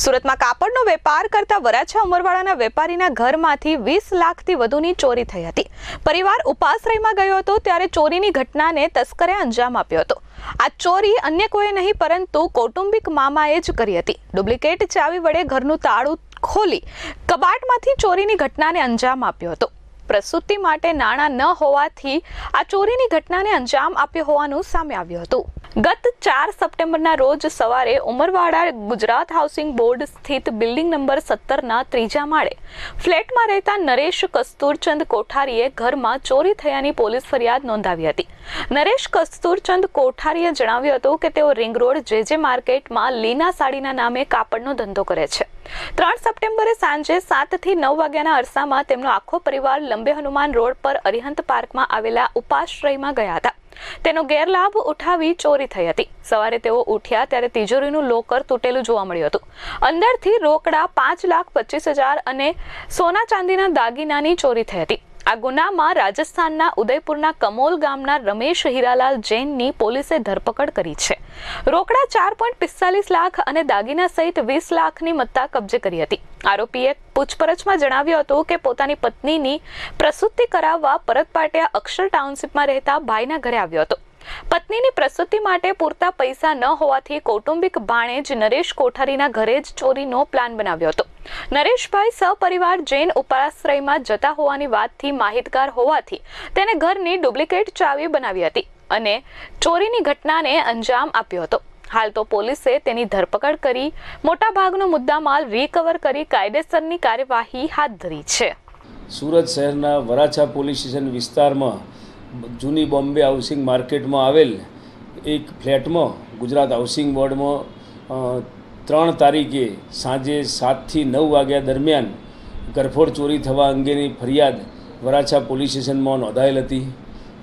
સુરતમાં કાપડનો વેપાર કરતા વરાછા ઉમરવાડાના વેપારીના ઘરમાંથી વીસ લાખથી વધુની ચોરી થઈ હતી. પરિવાર ઉપાશ્રયમાં ગયો હતો ત્યારે ચોરીની ઘટનાને તસ્કરે અંજામ આપ્યો હતો. આ ચોરી અન્ય કોઈ નહીં, પરંતુ કૌટુંબિક મામાએ જ કરી હતી. ડુપ્લિકેટ ચાવી વડે ઘરનું તાળું ખોલી કબાટમાંથી ચોરીની ઘટનાને અંજામ આપ્યો હતો. પ્રસૂતિ માટે નાણાં ન હોવાથી આ ચોરીની ઘટનાને અંજામ આપ્યો હોવાનું સામે આવ્યું હતું. ગત ચાર સપ્ટેમ્બરના રોજ સવારે ઉમરવાડા ગુજરાત હાઉસિંગ બોર્ડ સ્થિત બિલ્ડિંગ નંબર સત્તરના ત્રીજા માળે ફ્લેટમાં રહેતા નરેશ કસ્તુરચંદ કોઠારીએ ઘરમાં ચોરી થયાની પોલીસ ફરિયાદ નોંધાવી હતી. નરેશ કસ્તુરચંદ કોઠારીએ જણાવ્યું હતું કે તેઓ રિંગ રોડ જે જે માર્કેટમાં લીના સાડીના નામે કાપડનો ધંધો કરે છે. ત્રણ સપ્ટેમ્બરે સાંજે સાતથી નવ વાગ્યાના અરસામાં તેમનો આખો પરિવાર લંબે હનુમાન રોડ પર અરિહંત પાર્કમાં આવેલા ઉપાશ્રયમાં ગયા હતા. તેનો ગેરલાભ ઉઠાવી ચોરી થઈ હતી. સવારે તેઓ ઉઠ્યા ત્યારે તિજોરીનું લોકર તૂટેલું જોવા મળ્યું હતું. અંદરથી રોકડા પાંચ લાખ પચીસ હજાર અને સોના ચાંદીના દાગીનાની ચોરી થઈ હતી. આ ગુનામાં રાજસ્થાનના ઉદયપુરના કમોલ ગામના રમેશ હીરાલાલ જૈનની પોલીસે ધરપકડ કરી છે. રોકડા ચાર પોઈન્ટ પિસ્તાલીસ લાખ અને દાગીના સહિત વીસ લાખની મત્તા કબજે કરી હતી. આરોપીએ પૂછપરછમાં જણાવ્યું હતું કે પોતાની પત્નીની પ્રસૂતિ કરાવવા પરત પાટ્યા અક્ષર ટાઉનશીપમાં રહેતા ભાઈના ઘરે આવ્યો હતો. પત્નીની પ્રસૂતિ માટે પૂરતા પૈસા ન હોવાથી કૌટુંબિક ભાણેજ નરેશ કોઠારીના ઘરે જ ચોરીનો પ્લાન બનાવ્યો હતો. નરેશભાઈ સપરિવાર જૈન ઉપાશ્રયમાં જતા હોવાની વાતથી માહિતગાર હોવાથી તેને ઘરની ડુપ્લિકેટ ચાવી બનાવી હતી અને ચોરીની ઘટનાને અંજામ આપ્યો હતો. હાલ તો પોલીસે તેની ધરપકડ કરી મોટાભાગનો મુદ્દામાલ રિકવર કરી કાયદેસરની કાર્યવાહી હાથ ધરી છે. સુરત શહેરના વરાછા પોલીસ સ્ટેશન વિસ્તારમાં જૂની બોમ્બે હાઉસિંગ માર્કેટમાં આવેલ એક ફ્લેટમાં ગુજરાત હાઉસિંગ બોર્ડમાં ત્રણ તારીખે સાંજે સાતથી નવ વાગ્યા દરમિયાન ગરફોડ ચોરી થવા અંગેની ફરિયાદ વરાછા પોલીસ સ્ટેશનમાં નોંધાયેલ હતી.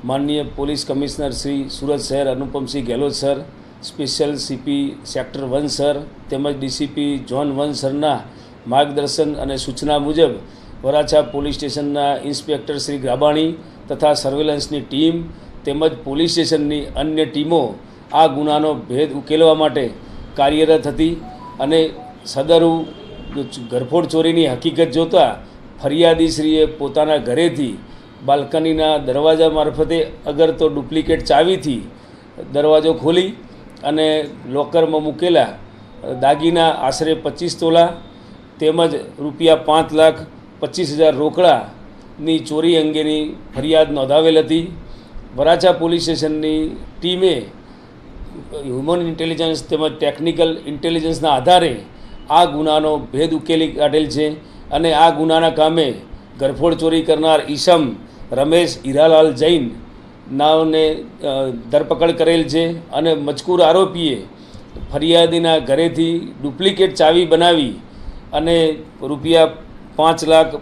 માનનીય પોલીસ કમિશનર શ્રી સુરત શહેર Anupamsingh Gehlot sir, special CP sector one sir તેમજ ડીસીપી જોન વન સરના માર્ગદર્શન અને સૂચના મુજબ વરાછા પોલીસ સ્ટેશનના ઇન્સ્પેક્ટર શ્રી ગ્રાબાણી તથા સર્વેલન્સની ટીમ તેમજ પોલીસ સ્ટેશનની અન્ય ટીમો આ ગુનાનો ભેદ ઉકેલવા માટે કાર્યરત હતી. અને સદરુ ઘરફોડ ચોરીની હકીકત જોતાં ફરિયાદીશ્રીએ પોતાના ઘરેથી બાલ્કનીના દરવાજા મારફતે અગર તો ડુપ્લિકેટ ચાવીથી દરવાજો ખોલી અને લોકરમાં મૂકેલા દાગીના આશરે પચીસ તોલા તેમજ રૂપિયા પાંચ લાખ પચીસ હજાર રોકડાની ચોરી અંગેની ફરિયાદ નોંધાવેલ હતી. વરાછા પોલીસ સ્ટેશનની ટીમે હ્યુમન ઇન્ટેલિજન્સ તેમજ ટેકનિકલ ઇન્ટેલિજન્સના આધારે આ ગુનાનો ભેદ ઉકેલી કાઢેલ છે અને આ ગુનાના કામે ગરફોડ ચોરી કરનાર ઈસમ રમેશ હીરાલાલ જૈન નાવને ધરપકડ કરેલ છે અને મજકૂર આરોપીએ ફરિયાદીના ઘરેથી ડુપ્લિકેટ ચાવી બનાવી અને રૂપિયા પાંચ લાખ,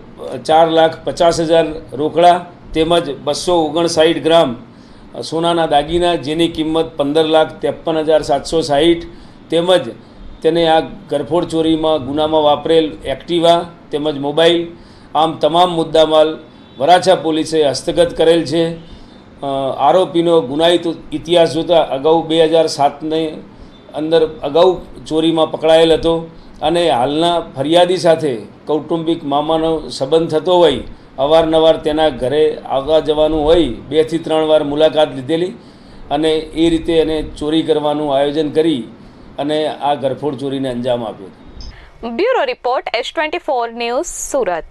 ચાર લાખ પચાસ હજાર રોકડા તેમજ બસો ઓગણસાઠ ગ્રામ સોનાના દાગીના જેની કિંમત પંદર લાખ ત્રેપન હજાર સાતસો સાહીઠ તેમજ તેને આ ગરફોડ ચોરીમાં ગુનામાં વાપરેલ એક્ટિવા તેમજ મોબાઈલ, આમ તમામ મુદ્દામાલ વરાછા પોલીસે હસ્તગત કરેલ છે. આરોપીનો ગુનાહિત ઇતિહાસ જોતાં અગાઉ બે હજાર સાતને અંદર અગાઉ ચોરીમાં પકડાયેલ હતો અને હાલના ફરિયાદી સાથે કૌટુંબિક મામાનો સંબંધ થતો હોય અવારનવાર તેના ઘરે આવવા જવાનું હોય, બેથી ત્રણ વાર મુલાકાત લીધેલી અને એ રીતે એને ચોરી કરવાનું આયોજન કરી અને આ ગરફોડ ચોરીને અંજામ આપ્યો bureau report S twenty four news Surat.